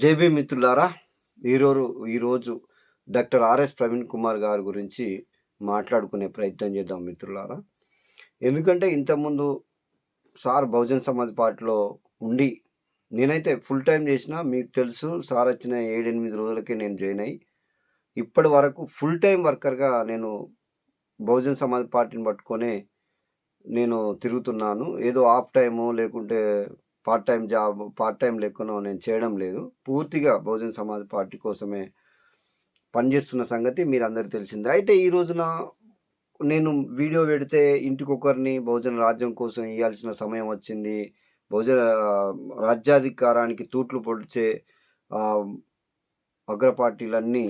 JB మిత్రులారా ఈరోజు ఈరోజు డాక్టర్ ఆర్ఎస్ ప్రవీణ్ కుమార్ గారి గురించి మాట్లాడుకునే ప్రయత్నం చేద్దాం మిత్రులారా. ఎందుకంటే ఇంతకుముందు సార్ బహుజన్ సమాజ్ పార్టీలో ఉండి నేనైతే ఫుల్ టైం చేసిన మీకు తెలుసు సార్ వచ్చిన ఏడెనిమిది రోజులకే నేను జాయిన్ అయ్యి ఇప్పటి వరకు ఫుల్ టైం వర్కర్గా నేను బహుజన్ సమాజ్ పార్టీని పట్టుకొనే నేను తిరుగుతున్నాను. ఏదో ఆఫ్ టైము లేకుంటే part time job part time లేకుండా నేను చేయడం లేదు. పూర్తిగా బహుజన్ సమాజ్ పార్టీ కోసమే పనిచేస్తున్న సంగతి మీరు అందరికీ తెలిసిందే. అయితే ఈ రోజున నేను వీడియో పెడితే ఇంటికొకరిని బహుజన రాజ్యం కోసం ఇవ్వాల్సిన సమయం వచ్చింది. బహుజన రాజ్యాధికారానికి తూట్లు పొడిచే అగ్ర పార్టీలన్నీ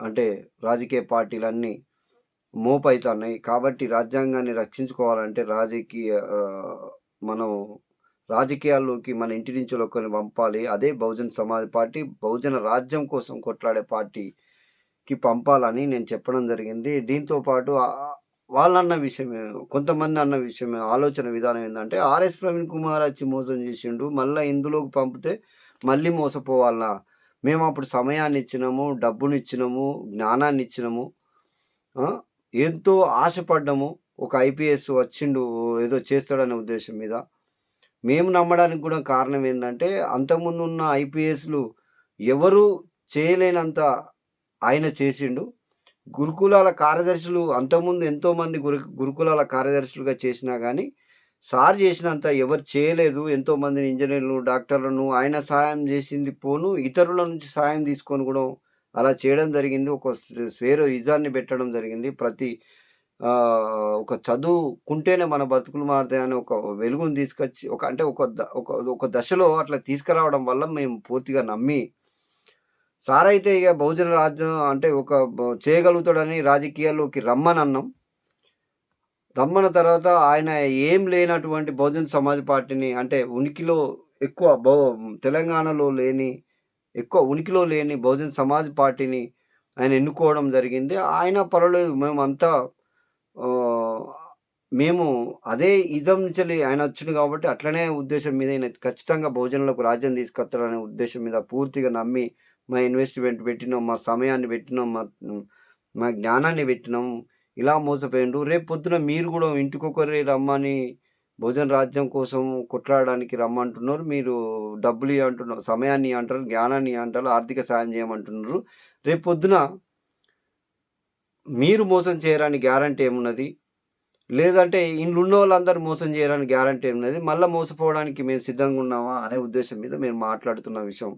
అంటే రాజకీయ పార్టీలన్నీ మోపైతున్నాయి. కాబట్టి రాజ్యాంగాన్ని రక్షించుకోవాలంటే రాజకీయ మనం రాజకీయాల్లోకి మన ఇంటి నుంచి ఒకరిని పంపాలి. అదే బహుజన్ సమాజ్ పార్టీ బహుజన రాజ్యం కోసం కొట్లాడే పార్టీకి పంపాలని నేను చెప్పడం జరిగింది. దీంతో పాటు వాళ్ళన్న విషయమే కొంతమంది అన్న విషయమే ఆలోచన విధానం ఏంటంటే ఆర్ఎస్ ప్రవీణ్ కుమార్ వచ్చి మోసం చేసిండు. మళ్ళీ ఇందులోకి పంపితే మళ్ళీ మోసపోవాలనా? మేము అప్పుడు సమయాన్ని ఇచ్చినాము డబ్బుని ఇచ్చినాము జ్ఞానాన్ని ఇచ్చినాము ఎంతో ఆశపడ్డాము. ఒక ఐపీఎస్ వచ్చిండు ఏదో చేస్తాడనే ఉద్దేశం మీద. మేము నమ్మడానికి కూడా కారణం ఏంటంటే అంతకుముందు ఉన్న ఐపీఎస్లు ఎవరు చేయలేనంత ఆయన చేసిండు. గురుకులాల కార్యదర్శులు అంతకుముందు ఎంతోమంది గురు గురుకులాల కార్యదర్శులుగా చేసినా కానీ సార్ చేసినంత ఎవరు చేయలేదు. ఎంతోమందిని ఇంజనీర్లు డాక్టర్లను ఆయన సాయం చేసింది పోను ఇతరుల నుంచి సాయం తీసుకొని కూడా అలా చేయడం జరిగింది. ఒక స్వేరో ఇజాన్ని పెట్టడం జరిగింది. ప్రతి ఒక చదువుకుంటేనే మన బతుకులు అని ఒక వెలుగును తీసుకొచ్చి ఒక అంటే ఒక ద- ఒక ఒక దశలో అట్లా తీసుకురావడం వల్ల మేము పూర్తిగా నమ్మి సార్ అయితే ఇక బహుజన రాజ్యం అంటే ఒక చేయగలుగుతాడని రాజకీయాల్లోకి రమ్మని అన్నాం రమ్మన్న తర్వాత ఆయన ఏం లేనటువంటి బహుజన్ సమాజ్ పార్టీని అంటే ఉనికిలో ఎక్కువ బహు తెలంగాణలో లేని ఎక్కువ ఉనికిలో లేని బహుజన్ సమాజ్ పార్టీని ఆయన ఎన్నుకోవడం జరిగింది. ఆయన పర్వాలేదు మేమంతా మేము అదే ఇజం నుంచి ఆయన వచ్చింది కాబట్టి అట్లనే ఉద్దేశం మీద ఆయన ఖచ్చితంగా భోజనాలకు రాజ్యం తీసుకొస్తాడనే ఉద్దేశం మీద పూర్తిగా నమ్మి మా ఇన్వెస్ట్మెంట్ పెట్టినాం మా సమయాన్ని పెట్టినాం మా మా జ్ఞానాన్ని పెట్టినాం. ఇలా మోసపోయిండు. రేపు పొద్దున మీరు కూడా ఇంటికొకరి రమ్మని భోజన రాజ్యం కోసం కొట్లాడడానికి రమ్మంటున్నారు. మీరు డబ్బులు అంటున్నారు సమయాన్ని అంటారు జ్ఞానాన్ని అంటారు ఆర్థిక సాయం చేయమంటున్నారు. రేపు పొద్దున మీరు మోసం చేయడానికి గ్యారంటీ ఏమున్నది? లేదంటే ఇండ్లు ఉన్న వాళ్ళందరూ మోసం చేయడానికి గ్యారంటీ ఏమున్నది? మళ్ళీ మోసపోవడానికి మేము సిద్ధంగా ఉన్నామా అనే ఉద్దేశం మీద మేము మాట్లాడుతున్న విషయం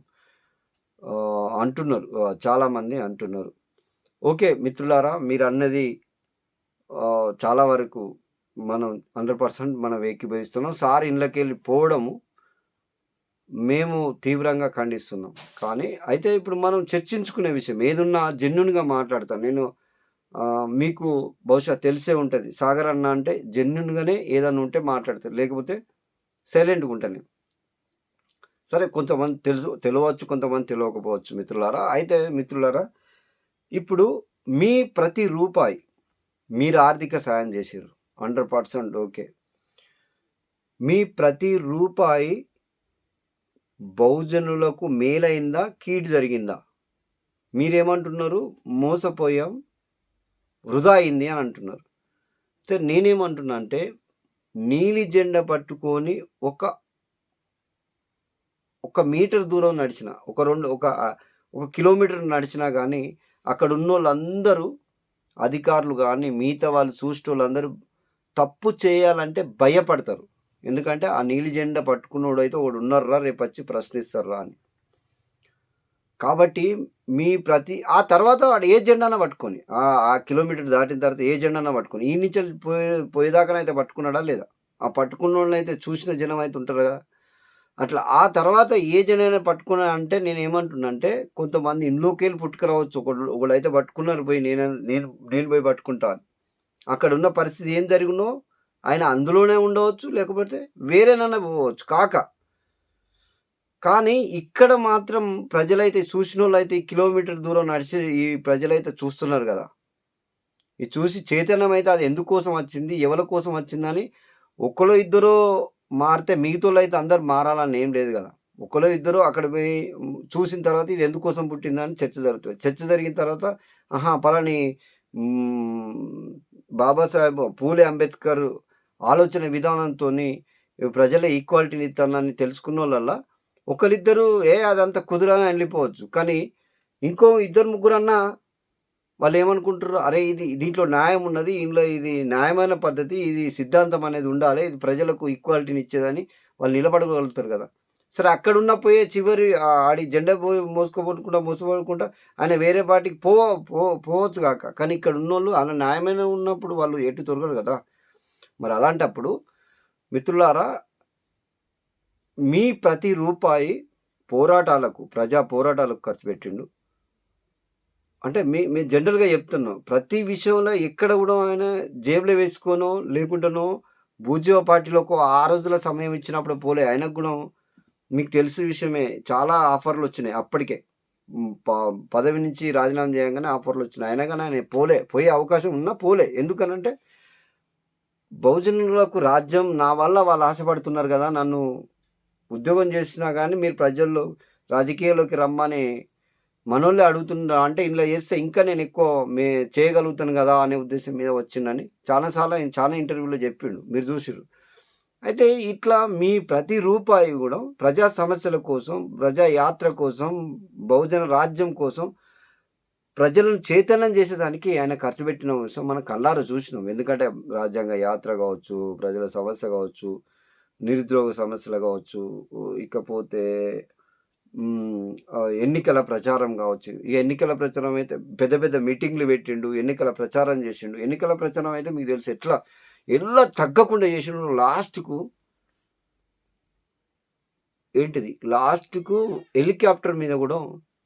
అంటున్నారు. చాలామంది అంటున్నారు. ఓకే మిత్రులారా మీరు అన్నది చాలా వరకు మనం హండ్రెడ్ పర్సెంట్ మనం ఏకీభవిస్తున్నాం. సార్ ఇళ్ళకి వెళ్ళి పోవడము మేము తీవ్రంగా ఖండిస్తున్నాం. కానీ అయితే ఇప్పుడు మనం చర్చించుకునే విషయం ఏదున్నా జెన్యున్గా మాట్లాడతాను. నేను మీకు బహుశా తెలిసే ఉంటుంది. సాగర్ అన్న అంటే జెన్యున్గానే ఏదన్నా ఉంటే మాట్లాడతారు. లేకపోతే సైలెంట్గా ఉంటాను సరే కొంతమంది తెలుసు తెలియవచ్చు కొంతమంది తెలియకపోవచ్చు మిత్రులారా. అయితే మిత్రులారా ఇప్పుడు మీ ప్రతి రూపాయి మీరు ఆర్థిక సాయం చేసారు హండ్రెడ్ పర్సెంట్ ఓకే. మీ ప్రతి రూపాయి బహుజనులకు మేలైందా కీడు జరిగిందా? మీరేమంటున్నారు? మోసపోయాం. వృధా అయింది అని అంటున్నారు. అయితే నేనేమంటున్నా అంటే నీలి జెండా పట్టుకొని ఒక ఒక మీటర్ దూరం నడిచిన ఒక రెండు ఒక ఒక కిలోమీటర్ నడిచినా కానీ అక్కడ ఉన్న వాళ్ళందరూ అధికారులు కానీ మిగతా వాళ్ళు చూసిన వాళ్ళందరూ తప్పు చేయాలంటే భయపడతారు. ఎందుకంటే ఆ నీలి జెండా పట్టుకున్నోడైతే ఒకడు ఉన్నారా రేపు వచ్చి ప్రశ్నిస్తారా అని. కాబట్టి మీ ప్రతి ఆ తర్వాత వాడు ఏ జెండాన పట్టుకొని ఆ కిలోమీటర్ దాటిన తర్వాత ఏ జెండాన పట్టుకొని ఈ నుంచి పోయే పోయేదాకానైతే పట్టుకున్నాడా లేదా? ఆ పట్టుకున్న అయితే చూసిన జనం అయితే ఉంటారు కదా. అట్లా ఆ తర్వాత ఏ జనైనా పట్టుకున్నా అంటే నేను ఏమంటున్నా అంటే కొంతమంది ఇందులోకి వెళ్ళి పుట్టుకురావచ్చు. ఒకడు ఒకడైతే పట్టుకున్నారు పోయి నేను నేను నేను పోయి పట్టుకుంటాను అక్కడ ఉన్న పరిస్థితి ఏం జరిగినో ఆయన అందులోనే ఉండవచ్చు లేకపోతే వేరేనన్నా పోవచ్చు. కాక కానీ ఇక్కడ మాత్రం ప్రజలైతే చూసిన వాళ్ళు అయితే కిలోమీటర్ దూరం నడిచి ఈ ప్రజలైతే చూస్తున్నారు కదా. ఇది చూసి చైతన్యం అయితే అది ఎందుకోసం వచ్చింది ఎవరి కోసం వచ్చిందని ఒకరు ఇద్దరు మారితే మిగతా అయితే అందరు మారాలని ఏం లేదు కదా. ఒకరు ఇద్దరు అక్కడ పోయి చూసిన తర్వాత ఇది ఎందుకోసం పుట్టిందని చర్చ జరుగుతుంది. చర్చ జరిగిన తర్వాత ఆహా పలాని బాబాసాహెబ్ పూలే అంబేద్కర్ ఆలోచన విధానంతో ప్రజల ఈక్వాలిటీని ఇస్తానని తెలుసుకున్న వాళ్ళ ఒకరిద్దరు ఏ అదంతా కుదరని వెళ్ళిపోవచ్చు. కానీ ఇంకో ఇద్దరు ముగ్గురన్నా వాళ్ళు ఏమనుకుంటారు అరే ఇది దీంట్లో న్యాయం ఉన్నది ఇందులో ఇది న్యాయమైన పద్ధతి ఇది సిద్ధాంతం అనేది ఉండాలి ఇది ప్రజలకు ఈక్వాలిటీని ఇచ్చేదని వాళ్ళు నిలబడగలుగుతారు కదా. సరే అక్కడ ఉన్న పోయే చివరి ఆడి జెండా పోయి మోసుకోబడుకుంటా మోసపడుకుంటా ఆయన వేరే పార్టీకి పో పో పోవచ్చు కాక. కానీ ఇక్కడ ఉన్నోళ్ళు అలా న్యాయమైన ఉన్నప్పుడు వాళ్ళు ఎటు తొరగరు కదా. మరి అలాంటప్పుడు మిత్రులారా మీ ప్రతి రూపాయి పోరాటాలకు ప్రజా పోరాటాలకు ఖర్చు పెట్టిండు. అంటే మీ మీ జనరల్గా చెప్తున్నాం ప్రతి విషయంలో ఎక్కడ కూడా ఆయన జేబులో వేసుకోనో లేకుండానో భూజీవ పార్టీలోకి ఆ రోజుల సమయం ఇచ్చినప్పుడు పోలే. ఆయనకు కూడా మీకు తెలిసిన విషయమే చాలా ఆఫర్లు వచ్చినాయి అప్పటికే. ప- పదవి నుంచి రాజీనామా చేయగానే ఆఫర్లు వచ్చినాయి. అయినా కానీ ఆయన పోలే పోయే అవకాశం ఉన్నా పోలే. ఎందుకనంటే బహుజనులకు రాజ్యం నా వల్ల వాళ్ళు ఆశపడుతున్నారు కదా నన్ను ఉద్యోగం చేసినా కానీ మీరు ప్రజల్లో రాజకీయాల్లోకి రమ్మని మనోళ్ళే అడుగుతున్నా అంటే ఇందులో చేస్తే ఇంకా నేను ఎక్కువ మే చేయగలుగుతాను కదా అనే ఉద్దేశం మీద వచ్చిందని చాలాసార్లు ఆయన చాలా ఇంటర్వ్యూలో చెప్పిండు. మీరు చూసిరు అయితే ఇట్లా మీ ప్రతి రూపాయి కూడా ప్రజా సమస్యల కోసం ప్రజా యాత్ర కోసం బహుజన రాజ్యం కోసం ప్రజలను చైతన్యం చేసేదానికి ఆయన ఖర్చు పెట్టిన విషయం మనం కళ్ళారు చూసినాం. ఎందుకంటే రాజ్యాంగ యాత్ర కావచ్చు ప్రజల సమస్య కావచ్చు నిరుద్యోగ సమస్యలు కావచ్చు ఇకపోతే ఎన్నికల ప్రచారం కావచ్చు. ఈ ఎన్నికల ప్రచారం అయితే పెద్ద పెద్ద మీటింగ్లు పెట్టిండు ఎన్నికల ప్రచారం చేసిండు. ఎన్నికల ప్రచారం అయితే మీకు తెలుసు ఎట్లా ఎలా తగ్గకుండా చేసిండు లాస్ట్కు ఏంటిది? లాస్ట్కు హెలికాప్టర్ మీద కూడా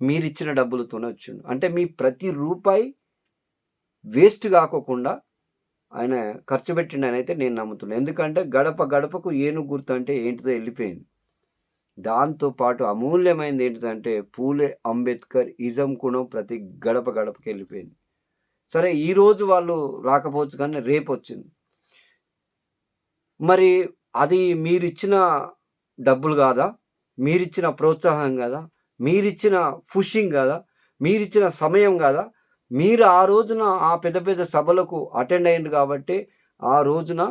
మీరు ఇచ్చిన డబ్బులతోనే వచ్చిండు. అంటే మీ ప్రతి రూపాయి వేస్ట్ కాకోకుండా ఆయన ఖర్చు పెట్టిండనైతే అయితే నేను నమ్ముతున్నాను ఎందుకంటే గడప గడపకు ఏను గుర్తు అంటే ఏంటిదో వెళ్ళిపోయింది. దాంతో పాటు అమూల్యమైనది ఏంటిదంటే పూలే అంబేద్కర్ ఇజం కూడా ప్రతి గడప గడపకి వెళ్ళిపోయింది. సరే ఈరోజు వాళ్ళు రాకపోవచ్చు కానీ రేపు వచ్చింది. మరి అది మీరిచ్చిన డబ్బులు కాదా? మీరిచ్చిన ప్రోత్సాహం కదా? మీరిచ్చిన ఫుషింగ్ కదా? మీరిచ్చిన సమయం కదా? మీరు ఆ రోజున ఆ పెద్ద పెద్ద సభలకు అటెండ్ అయ్యింది కాబట్టి ఆ రోజున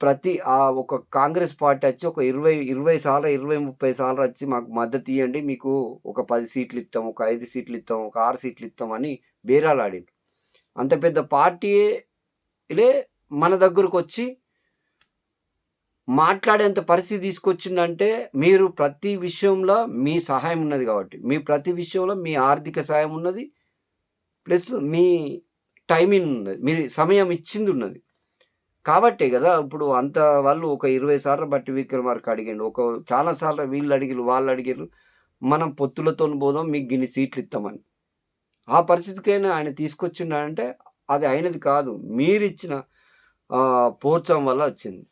ప్రతి ఆ ఒక కాంగ్రెస్ పార్టీ వచ్చి ఒక ఇరవై ఇరవై సార్లు ఇరవై ముప్పై సార్లు వచ్చి మాకు మద్దతు ఇవ్వండి మీకు ఒక పది సీట్లు ఇస్తాం ఒక ఐదు సీట్లు ఇస్తాం ఒక ఆరు సీట్లు ఇస్తాం అని బేరాలు ఆడిండు అంత పెద్ద పార్టీలే మన దగ్గరకు వచ్చి మాట్లాడేంత పరిస్థితి తీసుకొచ్చిందంటే మీరు ప్రతి విషయంలో మీ సహాయం ఉన్నది కాబట్టి. మీ ప్రతి విషయంలో మీ ఆర్థిక సహాయం ఉన్నది. ప్లస్ మీ టైమింగ్ ఉన్నది. మీ సమయం ఇచ్చింది ఉన్నది. కాబట్టే కదా ఇప్పుడు అంత వాళ్ళు ఒక ఇరవై సార్లు బట్టి విక్రమార్క అడిగిండు. ఒక చాలా సార్లు వీళ్ళు అడిగిరు వాళ్ళు అడిగారు మనం పొత్తులతో పోదాం మీకు గిన్ని సీట్లు ఇస్తామని. ఆ పరిస్థితికైనా ఆయన తీసుకొచ్చిండంటే అది అయినది కాదు. మీరిచ్చిన పోర్చం వల్ల వచ్చింది.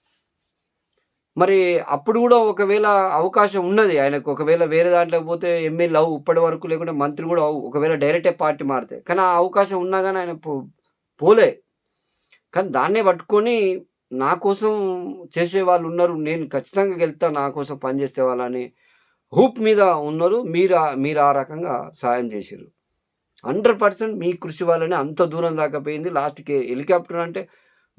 మరి అప్పుడు కూడా ఒకవేళ అవకాశం ఉన్నది ఆయనకు ఒకవేళ వేరే దాంట్లోకి పోతే ఎమ్మెల్యే అవు ఇప్పటి వరకు లేకుంటే మంత్రి కూడా అవు ఒకవేళ డైరెక్టే పార్టీ మారితే. కానీ ఆ అవకాశం ఉన్నా కానీ ఆయన పో- పోలే. కానీ దాన్నే పట్టుకొని నా కోసం చేసే వాళ్ళు ఉన్నారు నేను ఖచ్చితంగా వెళ్తా నా కోసం పనిచేసే వాళ్ళని హూప్ మీద ఉన్నారు మీరు మీరు ఆ రకంగా సాయం చేశారు హండ్రెడ్ పర్సెంట్ మీ కృషి వల్లనే అంత దూరం దాకా పోయింది. లాస్ట్కి హెలికాప్టర్ అంటే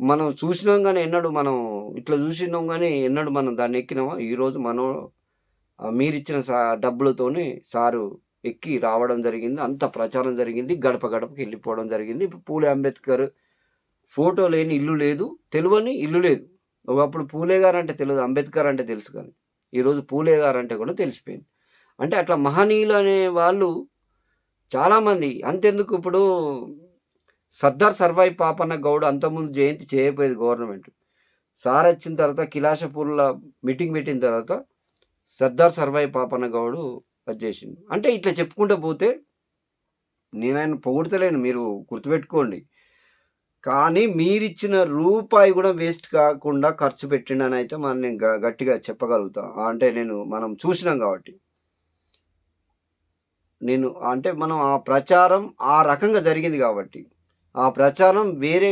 మనం చూసినాం కానీ ఎన్నడూ మనం ఇట్లా చూసినాం కానీ ఎన్నడూ మనం దాన్ని ఎక్కినామా? ఈరోజు మనం మీరిచ్చిన సా డబ్బులతోనే సారు ఎక్కి రావడం జరిగింది. అంత ప్రచారం జరిగింది. గడప గడపకి వెళ్ళిపోవడం జరిగింది. ఇప్పుడు పూలే అంబేద్కర్ ఫోటో లేని ఇల్లు లేదు. తెలియని ఇల్లు లేదు. ఒకప్పుడు పూలే గారు అంటే తెలియదు. అంబేద్కర్ అంటే తెలుసు కానీ. ఈరోజు పూలే గారు అంటే కూడా తెలిసిపోయింది. అంటే అట్లా మహనీయులు అనే వాళ్ళు చాలామంది. అంతెందుకు ఇప్పుడు సర్దార్ సర్వాయి పాపన్న గౌడ్ అంతకుముందు జయంతి చేయకపోయేది గవర్నమెంట్. సార్ వచ్చిన తర్వాత కిలాషపూర్లో మీటింగ్ పెట్టిన తర్వాత సర్దార్ సర్వాయి పాపన్న గౌడు అది చేసింది అంటే ఇట్లా చెప్పుకుంటూ పోతే నేను ఆయన పొగుడతలేను మీరు గుర్తుపెట్టుకోండి. కానీ మీరిచ్చిన రూపాయి కూడా వేస్ట్ కాకుండా ఖర్చు పెట్టిండని అయితే మనం నేను గ- గట్టిగా చెప్పగలుగుతా. అంటే నేను మనం చూసినాం కాబట్టి. నేను అంటే మనం ఆ ప్రచారం ఆ రకంగా జరిగింది కాబట్టి. ఆ ప్రచారం వేరే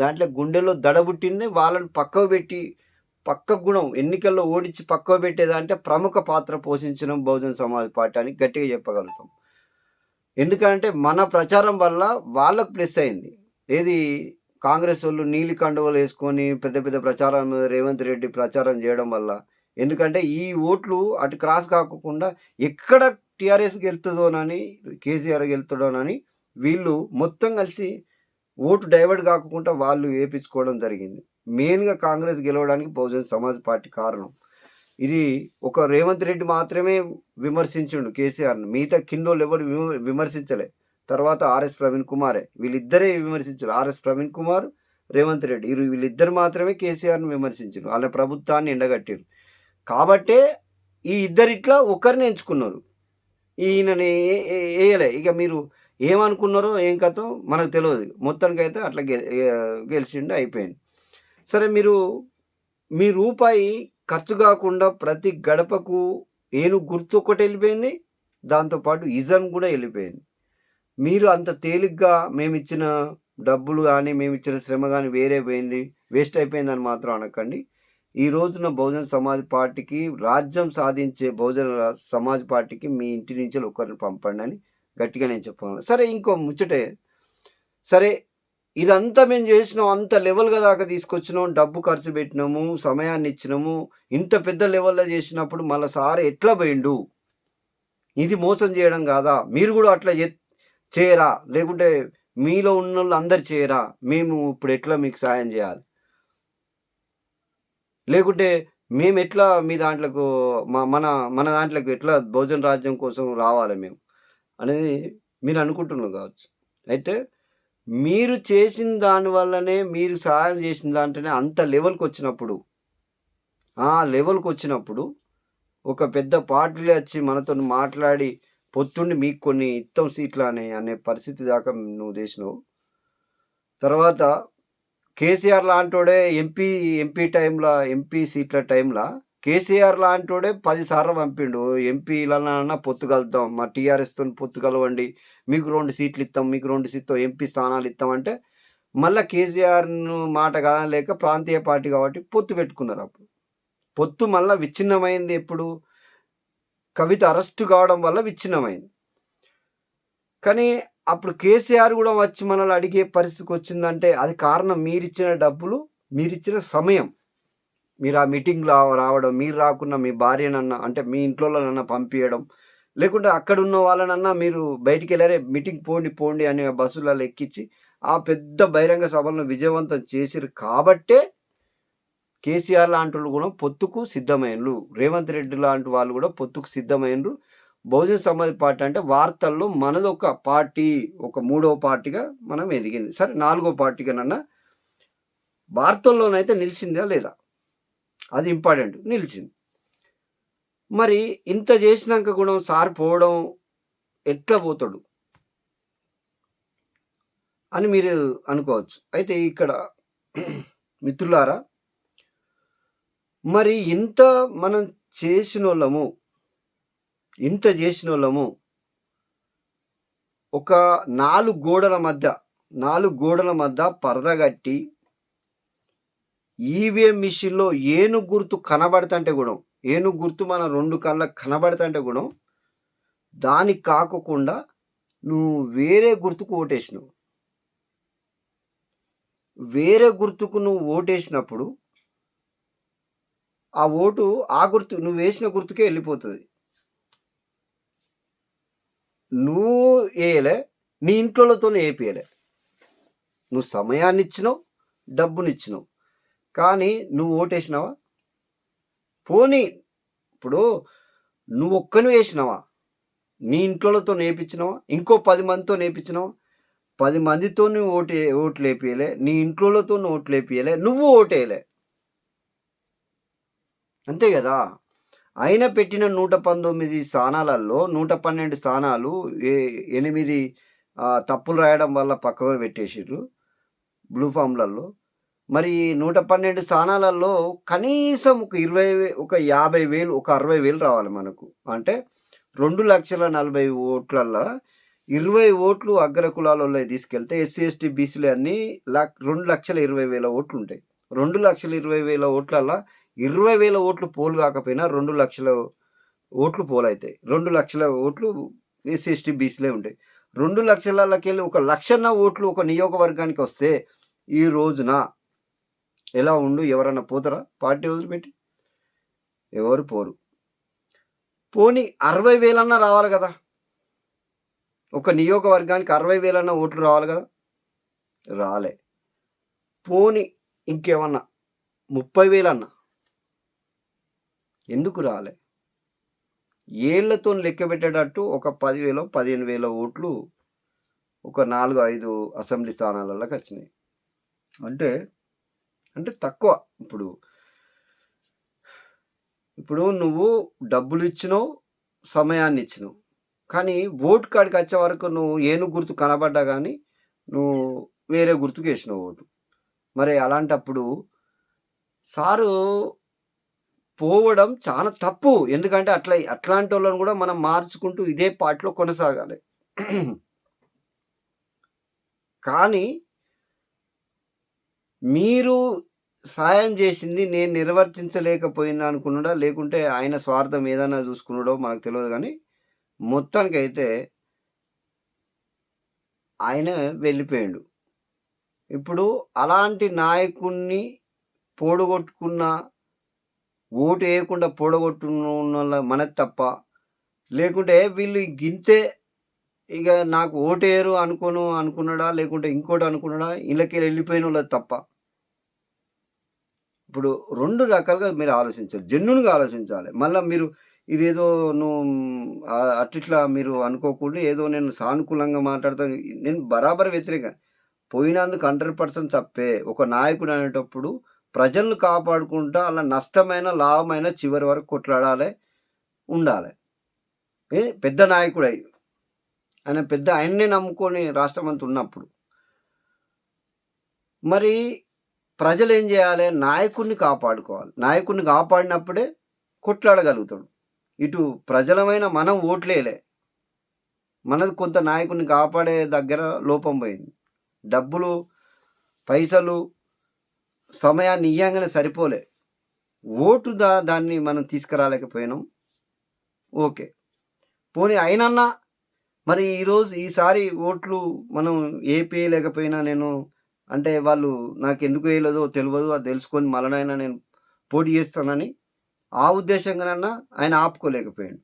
దాంట్లో గుండెలో దడబుట్టింది వాళ్ళని పక్కకు పెట్టి పక్క గుణం ఎన్నికల్లో ఓడించి పక్కకు పెట్టేదంటే ప్రముఖ పాత్ర పోషించడం బహుజన సమాజ్ పార్టీ అని గట్టిగా చెప్పగలుగుతాం. ఎందుకంటే మన ప్రచారం వల్ల వాళ్ళకు ప్లస్ అయింది. ఏది కాంగ్రెస్ వాళ్ళు నీలి కండువలు వేసుకొని పెద్ద పెద్ద ప్రచారం రేవంత్ రెడ్డి ప్రచారం చేయడం వల్ల ఎందుకంటే ఈ ఓట్లు అటు క్రాస్ కాకుండా ఎక్కడ టీఆర్ఎస్ గెలుతుందోనని కేసీఆర్ గెలుతుందోనని వీళ్ళు మొత్తం కలిసి ఓటు డైవర్ట్ కాకుండా వాళ్ళు వేపించుకోవడం జరిగింది. మెయిన్గా కాంగ్రెస్ గెలవడానికి బహుజన్ సమాజ్ పార్టీ కారణం. ఇది ఒక రేవంత్ రెడ్డి మాత్రమే విమర్శించుండు కేసీఆర్ని. మిగతా కిందోళ్ళు ఎవరు విమ- విమర్శించలే. తర్వాత ఆర్ఎస్ ప్రవీణ్ కుమారే. వీళ్ళిద్దరే విమర్శించారు. ఆర్ఎస్ ప్రవీణ్ కుమార్ రేవంత్ రెడ్డి. వీరు వీళ్ళిద్దరు మాత్రమే కేసీఆర్ని విమర్శించారు వాళ్ళ ప్రభుత్వాన్ని ఎండగట్టారు కాబట్టే ఈ ఇద్దరిట్లా ఒకరిని ఎంచుకున్నారు. ఈయనని వేయలే ఇక మీరు ఏమనుకున్నారో ఏం కథో మనకు తెలియదు మొత్తానికి అయితే అట్లా గె గెలిచిండు అయిపోయింది. సరే మీరు మీ రూపాయి ఖర్చు కాకుండా ప్రతి గడపకు ఏను గుర్తు ఒకటి వెళ్ళిపోయింది దాంతోపాటు ఇజన్ కూడా వెళ్ళిపోయింది. మీరు అంత తేలిగ్గా మేము ఇచ్చిన డబ్బులు కానీ మేము ఇచ్చిన శ్రమ కానీ వేరే పోయింది వేస్ట్ అయిపోయిందని మాత్రం అనకండి. ఈ రోజున బహుజన సమాజ్ పార్టీకి రాజ్యం సాధించే బహుజన సమాజ్ పార్టీకి మీ ఇంటి నుంచి ఒకరిని పంపండి అని గట్టిగా నేను చెప్పాను సరే ఇంకో ముచ్చటే. సరే ఇదంతా మేము చేసినాం అంత లెవెల్గా దాకా తీసుకొచ్చినాం డబ్బు ఖర్చు పెట్టినాము సమయాన్ని ఇచ్చినాము ఇంత పెద్ద లెవెల్లో చేసినప్పుడు మళ్ళీ సార్ ఎట్లా పోయిండు? ఇది మోసం చేయడం కాదా? మీరు కూడా అట్లా చే- చేయరా? లేకుంటే మీలో ఉన్న వాళ్ళు అందరు చేయరా? మేము ఇప్పుడు ఎట్లా మీకు సాయం చేయాలి? లేకుంటే మేము ఎట్లా మీ దాంట్లోకి మా మన మన దాంట్లోకి ఎట్లా భోజన రాజ్యం కోసం రావాలి మేము? అనేది మీరు అనుకుంటున్నారు కావచ్చు. అయితే మీరు చేసిన దాని వల్లనే మీరు సహాయం చేసిన దాంట్లోనే అంత లెవెల్కి వచ్చినప్పుడు ఆ లెవెల్కి వచ్చినప్పుడు ఒక పెద్ద పార్టీలు వచ్చి మనతో మాట్లాడి పొత్తుండి మీకు కొన్ని ఇత్తం సీట్లు అనే అనే పరిస్థితి దాకా నువ్వు చేసినావు. తర్వాత కేసీఆర్ లాంటోడే ఎంపీ ఎంపీ టైంలో ఎంపీ సీట్ల టైంలో కేసీఆర్ లాంటివాడే పది సార్లు పంపిండు. ఎంపీలన్నా పొత్తు కలుద్దాం. మా టీఆర్ఎస్తో పొత్తు కలవండి. మీకు రెండు సీట్లు ఇస్తాం మీకు రెండు సీట్తో ఎంపీ స్థానాలు ఇస్తాం అంటే మళ్ళీ కేసీఆర్ మాట కాదలేక ప్రాంతీయ పార్టీ కాబట్టి పొత్తు పెట్టుకున్నారు అప్పుడు. పొత్తు మళ్ళీ విచ్ఛిన్నమైంది ఎప్పుడు? కవిత అరెస్టు కావడం వల్ల విచ్ఛిన్నమైంది. కానీ అప్పుడు కేసీఆర్ కూడా వచ్చి మనల్ని అడిగే పరిస్థితికి వచ్చిందంటే అది కారణం మీరిచ్చిన డబ్బులు మీరిచ్చిన సమయం. మీరు ఆ మీటింగ్లో రావడం మీరు రాకున్నా మీ భార్యనన్నా అంటే మీ ఇంట్లోనన్నా పంపించడం లేకుంటే అక్కడ ఉన్న వాళ్ళనన్నా మీరు బయటికి వెళ్ళారే మీటింగ్ పోండి పోండి అని బస్సులలో ఎక్కించి ఆ పెద్ద బహిరంగ సభలను విజయవంతం చేసిరు కాబట్టే కేసీఆర్ లాంటి వాళ్ళు కూడా పొత్తుకు సిద్ధమైనరు రేవంత్ రెడ్డి లాంటి వాళ్ళు కూడా పొత్తుకు సిద్ధమైనరు బహుజన సమాజ్ పార్టీ అంటే వార్తల్లో మనది ఒక పార్టీ ఒక మూడవ పార్టీగా మనం ఎదిగింది. సరే నాలుగో పార్టీగానన్నా వార్తల్లోనైతే నిలిచిందా లేదా? అది ఇంపార్టెంట్. నిలిచింది. మరి ఇంత చేసినాక కూడా సార్ పోవడం ఎట్లా పోతాడు? అని మీరు అనుకోవచ్చు. అయితే ఇక్కడ మిత్రులారా మరి ఇంత మనం చేసిన వాళ్ళము ఇంత చేసిన వాళ్ళము ఒక నాలుగు గోడల మధ్య నాలుగు గోడల మధ్య పరద కట్టి ఈవీఎం మిషన్లో ఏనుగు గుర్తు కనబడుతుంటే కూడా ఏనుగు గుర్తు మన రెండు కళ్ళకు కనబడుతుంటే కూడా దానికి కాకుండా నువ్వు వేరే గుర్తుకు ఓటేసినావు. వేరే గుర్తుకు నువ్వు ఓటేసినప్పుడు ఆ ఓటు ఆ గుర్తు నువ్వు వేసిన గుర్తుకే వెళ్ళిపోతుంది. నువ్వు వేయలే నీ ఇంట్లోతోనే వేపియలే నువ్వు సమయాన్ని ఇచ్చినావు డబ్బునిచ్చినావు. కానీ నువ్వు ఓటేసినావా? పోనీ ఇప్పుడు నువ్వు ఒక్కని వేసినావా? నీ ఇంట్లోతో నేర్పించినావా? ఇంకో పది మందితో నేర్పించినావా? పది మందితో నువ్వు ఓటు ఓట్లు వేపియలే నీ ఇంట్లోతో నువ్వు ఓట్లు వేపియలే నువ్వు ఓటేయలే. అంతే కదా? ఆయన పెట్టిన నూట పంతొమ్మిది స్థానాలలో నూట పన్నెండు స్థానాలు ఏ ఎనిమిది తప్పులు రాయడం వల్ల పక్కకు పెట్టేసిర్రు. బ్లూ ఫామ్లలో. మరి నూట పన్నెండు స్థానాలలో కనీసం ఒక ఇరవై ఒక యాభై వేలు ఒక అరవై వేలు రావాలి మనకు. అంటే రెండు లక్షల నలభై ఓట్లల్లో ఇరవై ఓట్లు అగ్ర కులాలలో తీసుకెళ్తే ఎస్సీ ఎస్టీ బీసీలు అన్నీ లక్ రెండు లక్షల ఇరవై వేల ఓట్లు ఉంటాయి రెండు లక్షల ఇరవై వేల ఓట్లల్లో ఇరవై వేల ఓట్లు పోలు కాకపోయినా రెండు లక్షల ఓట్లు పోలు అవుతాయి రెండు లక్షల ఓట్లు ఎస్సీ ఎస్టీ బీసీలే ఉంటాయి. రెండు లక్షలకి వెళ్ళి ఒక లక్షన్న ఓట్లు ఒక నియోగవర్గానికి వస్తే ఈ రోజున ఎలా ఉండు ఎవరన్నా పోతారా? పార్టీ వదిలిపెట్టి? ఎవరు పోరు. పోనీ అరవై వేలన్నా రావాలి కదా. ఒక నియోగవర్గానికి అరవై వేలన్నా ఓట్లు రావాలి కదా. రాలే. పోని ఇంకేమన్నా? ముప్పై వేలన్నా? ఎందుకు రాలే? ఏళ్ళతో లెక్క పెట్టేటట్టు ఒక పదివేల పదిహేను వేల ఓట్లు ఒక నాలుగు ఐదు అసెంబ్లీ స్థానాలలోకి వచ్చినాయి అంటే అంటే తక్కువ. ఇప్పుడు ఇప్పుడు నువ్వు డబ్బులు ఇచ్చినావు సమయాన్ని ఇచ్చినావు కానీ ఓటు కాడికి వచ్చే వరకు నువ్వు ఏనుగు గుర్తు కనబడ్డా కానీ నువ్వు వేరే గుర్తుకు వేసినావు ఓటు. మరి అలాంటప్పుడు సారు పోవడం చాలా తప్పు. ఎందుకంటే అట్లా అట్లాంటి వాళ్ళని కూడా మనం మార్చుకుంటూ ఇదే పాటలో కొనసాగాలి. కానీ మీరు సాయం చేసింది నేను నిర్వర్తించలేకపోయినా అనుకున్నాడా? లేకుంటే ఆయన స్వార్థం ఏదైనా చూసుకున్నాడో మనకు తెలియదు కానీ మొత్తానికైతే ఆయన వెళ్ళిపోయాడు. ఇప్పుడు అలాంటి నాయకుణ్ణి పోడగొట్టుకున్న ఓటు వేయకుండా పోడగొట్టున్న మనది తప్ప లేకుంటే వీళ్ళు గింతే ఇక నాకు ఓటేయరు అనుకోను అనుకున్నాడా? లేకుంటే ఇంకోటి అనుకున్నాడా? ఇళ్ళకి వెళ్ళిపోయిన వాళ్ళది తప్ప. ఇప్పుడు రెండు రకాలుగా మీరు ఆలోచించాలి. జన్నునిగా ఆలోచించాలి. మళ్ళీ మీరు ఇదేదో నువ్వు అట్టిట్లా మీరు అనుకోకుండా ఏదో నేను సానుకూలంగా మాట్లాడతాను నేను బరాబర్ వ్యతిరేక. పోయినందుకు హండ్రెడ్ పర్సెంట్ తప్పే. ఒక నాయకుడు అనేటప్పుడు ప్రజలను కాపాడుకుంటా అలా నష్టమైన లాభమైన చివరి వరకు కొట్లాడాలి ఉండాలి. ఏ పెద్ద నాయకుడు ఆయన పెద్ద ఆయన్నే నమ్ముకొని రాష్ట్రం అంతా ఉన్నప్పుడు. మరి ప్రజలు ఏం చేయాలి? నాయకుడిని కాపాడుకోవాలి. నాయకుడిని కాపాడినప్పుడే కొట్లాడగలుగుతాడు. ఇటు ప్రజలమైన మనం ఓట్లేలే మనది కొంత నాయకుడిని కాపాడే దగ్గర లోపం పోయింది. డబ్బులు పైసలు సమయాన్ని ఇయ్యంగానే సరిపోలే. ఓటు దా దాన్ని మనం తీసుకురాలేకపోయినాం. ఓకే. పోనీ అయినన్నా మరి ఈరోజు ఈసారి ఓట్లు మనం ఏపీ లేకపోయినా నేను అంటే వాళ్ళు నాకు ఎందుకు వేయలేదో తెలియదు అది తెలుసుకొని మళ్ళనైనా నేను పోటీ చేస్తానని ఆ ఉద్దేశంగానన్నా ఆయన ఆపుకోలేకపోయాడు.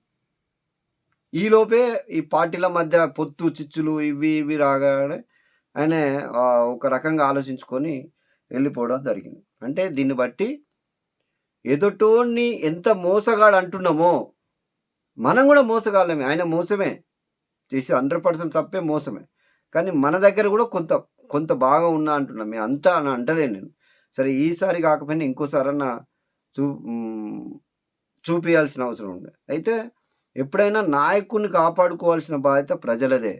ఈలోపే ఈ పార్టీల మధ్య పొత్తు చిచ్చులు ఇవి ఇవి రాగానే ఆయన ఒక రకంగా ఆలోచించుకొని వెళ్ళిపోవడం జరిగింది. అంటే దీన్ని బట్టి ఎదుటోడిని ఎంత మోసగాడు అంటున్నామో మనం కూడా మోసగాళ్ళమే ఆయన మోసమే. చేసి హండ్రెడ్ పర్సెంట్ తప్పే మోసమే. కానీ మన దగ్గర కూడా కొంత కొంత బాగా ఉన్నా అంటున్నాం. మేము అంతా అని అంటలే నేను. సరే ఈసారి కాకపోయినా ఇంకోసారి అన్న చూ చూపించాల్సిన అవసరం ఉంది. అయితే ఎప్పుడైనా నాయకుడిని కాపాడుకోవాల్సిన బాధ్యత ప్రజలదే.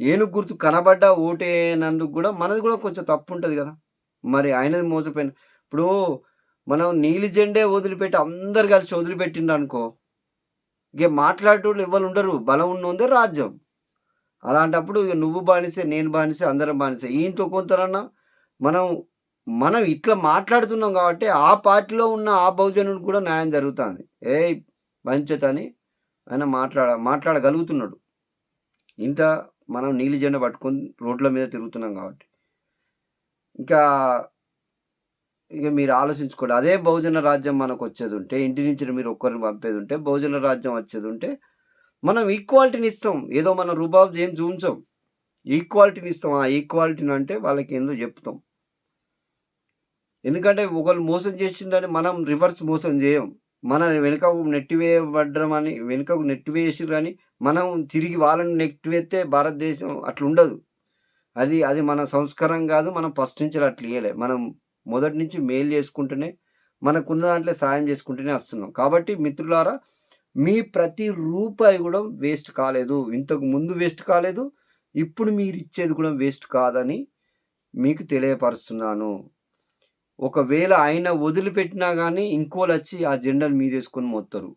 ఏనుగు గుర్తు కనబడ్డ ఓటేనందుకు కూడా మనది కూడా కొంచెం తప్పు ఉంటుంది కదా. మరి ఆయనది మోసపోయిన ఇప్పుడు మనం నీలి జెండే వదిలిపెట్టి అందరు కలిసి వదిలిపెట్టిండ్రు అనుకో ఇక మాట్లాడేటోళ్ళు ఎవరు ఉండరు. బలం ఉన్నదే రాజ్యం. అలాంటప్పుడు ఇక నువ్వు బానిసే నేను బానిసే అందరం బానిసే. ఏంటో ఇంట్లో కొంతరన్నా మనం మనం ఇట్లా మాట్లాడుతున్నాం కాబట్టి ఆ పార్టీలో ఉన్న ఆ బహుజనుడు కూడా న్యాయం జరుగుతుంది. ఏ పంచత అని ఆయన మాట్లాడ మాట్లాడగలుగుతున్నాడు. ఇంత మనం నీలి జెండా పట్టుకొని రోడ్ల మీద తిరుగుతున్నాం కాబట్టి. ఇంకా ఇక మీరు ఆలోచించుకోండి. అదే బహుజన రాజ్యం మనకు వచ్చేది ఉంటే ఇంటి నుంచి మీరు ఒక్కరిని పంపేది ఉంటే బహుజన రాజ్యం వచ్చేది ఉంటే మనం ఈక్వాలిటీని ఇస్తాం. ఏదో మనం రూబాబు ఏం చూపించాం. ఈక్వాలిటీని ఇస్తాం. ఆ ఈక్వాలిటీని అంటే వాళ్ళకి ఏందో చెప్తాం. ఎందుకంటే ఒకళ్ళు మోసం చేసిందని మనం రివర్స్ మోసం చేయం. మన వెనుక నెట్టివేయబడ్డం అని వెనుకకు నెట్టివేసి కానీ మనం తిరిగి వాళ్ళని నెట్టివేస్తే భారతదేశం అట్లా ఉండదు అది అది మన సంస్కారం కాదు. మనం ఫస్ట్ నుంచి అట్లా ఇవ్వలే మనం మొదటి నుంచి మెయిల్ చేసుకుంటూనే మనకున్న దాంట్లో సాయం చేసుకుంటూనే వస్తున్నాం. కాబట్టి మిత్రులారా మీ ప్రతి రూపాయి కూడా వేస్ట్ కాలేదు. ఇంతకు ముందు వేస్ట్ కాలేదు. ఇప్పుడు మీరు ఇచ్చేది కూడా వేస్ట్ కాదని మీకు తెలియపరుస్తున్నాను. ఒకవేళ ఆయన వదిలిపెట్టినా కానీ ఇంకోళ్ళు వచ్చి ఆ జెండాను మీదేసుకొని మోస్తారు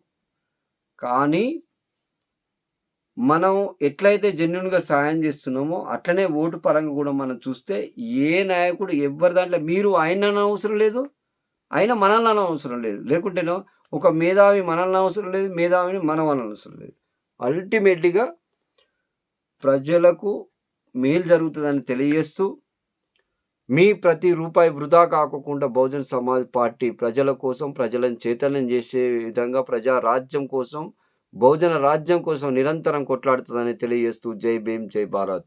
కానీ మనం ఎట్లయితే జెన్యున్‌గా సాయం చేస్తున్నామో, అట్లనే ఓటు పరంగా కూడా మనం చూస్తే ఏ నాయకుడు ఎవ్వరి దాంట్లో మీరు ఆయన అవసరం లేదు. ఆయన మనల్ని అనవసరం లేదు. లేకుంటేనో ఒక మేధావి మనల్ని అవసరం లేదు. మేధావిని మనం అనవసరం లేదు. అల్టిమేట్‌లీగా ప్రజలకు మేలు జరుగుతుందని తెలియజేస్తూ మీ ప్రతి రూపాయి వృధా కాకుండా బహుజన్ సమాజ్ పార్టీ ప్రజల కోసం, ప్రజలను చైతన్యం చేసే విధంగా ప్రజా రాజ్యం కోసం, బహుజన రాజ్యం కోసం నిరంతరం కొట్లాడుతుందని తెలియజేస్తూ జై భీమ్, జై భారత్.